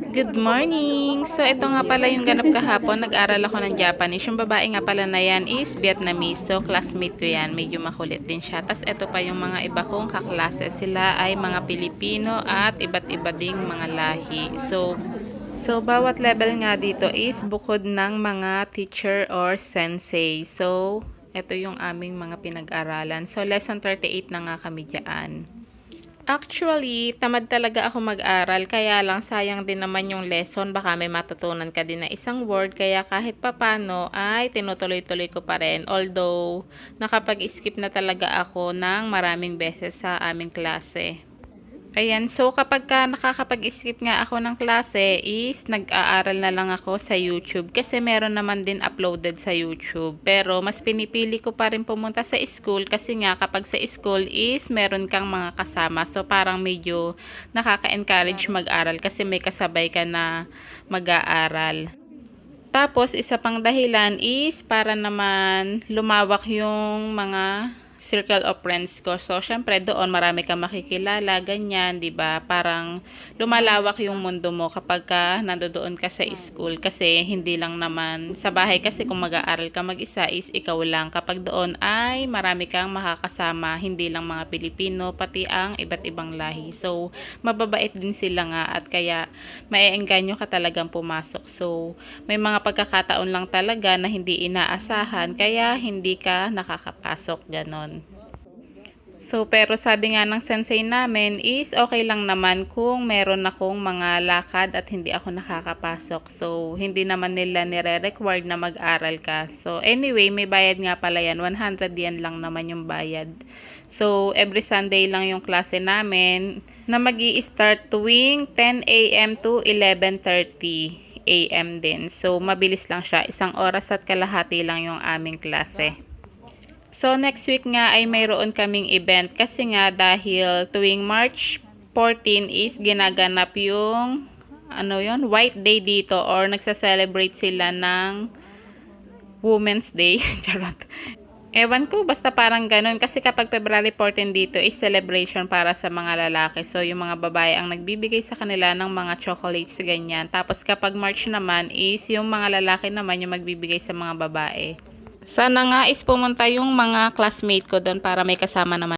Good morning! So, ito nga pala yung ganap kahapon. Nag-aral ako ng Japanese. Yung babae nga pala na yan is Vietnamese. So, classmate ko yan. Medyo makulit din siya. Tapos, ito pa yung mga iba kong kaklase. Sila ay mga Pilipino at iba't iba ding mga lahi. So, So, bawat level nga dito is bukod ng mga teacher or sensei. So, ito yung aming mga pinag-aralan. So, lesson 38 na nga kami dyan. Actually, tamad talaga ako mag-aral, kaya lang sayang din naman yung lesson. Baka may matutunan ka din na isang word, kaya kahit papano ay tinutuloy-tuloy ko pa rin. Although, nakapag-skip na talaga ako ng maraming beses sa aming klase. Ayan, so kapag ka nakakapag-skip nga ako ng klase is nag-aaral na lang ako sa YouTube kasi meron naman din uploaded sa YouTube. Pero mas pinipili ko pa rin pumunta sa school kasi nga kapag sa school is meron kang mga kasama. So parang medyo nakaka-encourage mag-aral kasi may kasabay ka na mag-aaral. Tapos, isa pang dahilan is para naman lumawak yung mga circle of friends ko. So, syempre, doon marami kang makikilala, ganyan, di ba? Parang lumalawak yung mundo mo kapag ka nandoon ka sa school. Kasi hindi lang naman, sa bahay kasi kung mag-aaral ka mag-isa is ikaw lang. Kapag doon ay marami kang makakasama, hindi lang mga Pilipino, pati ang iba't ibang lahi. So, mababait din sila nga at kaya maiengganyo ka talagang pumasok. So, may mga pagkakataon lang talaga na hindi inaasahan, kaya hindi ka nakakapasok, ganon. So, pero sabi nga ng sensei namin is okay lang naman kung meron akong mga lakad at hindi ako nakakapasok. So, hindi naman nila nire-required na mag-aral ka. So, anyway, may bayad nga pala yan. 100 yen lang naman yung bayad. So, every Sunday lang yung klase namin na mag start tuwing 10 a.m. to 11.30 a.m. din. So, mabilis lang siya. Isang oras at kalahati lang yung aming klase. So, next week nga ay mayroon kaming event kasi nga dahil tuwing March 14 is ginaganap yung ano yon White Day dito or nagsa-celebrate sila ng Women's Day. Charot. Ewan ko, basta parang ganun. Kasi kapag February 14 dito is celebration para sa mga lalaki. So, yung mga babae ang nagbibigay sa kanila ng mga chocolates, ganyan. Tapos kapag March naman is yung mga lalaki naman yung magbibigay sa mga babae. Sana nga is pumunta yung mga classmate ko doon para may kasama naman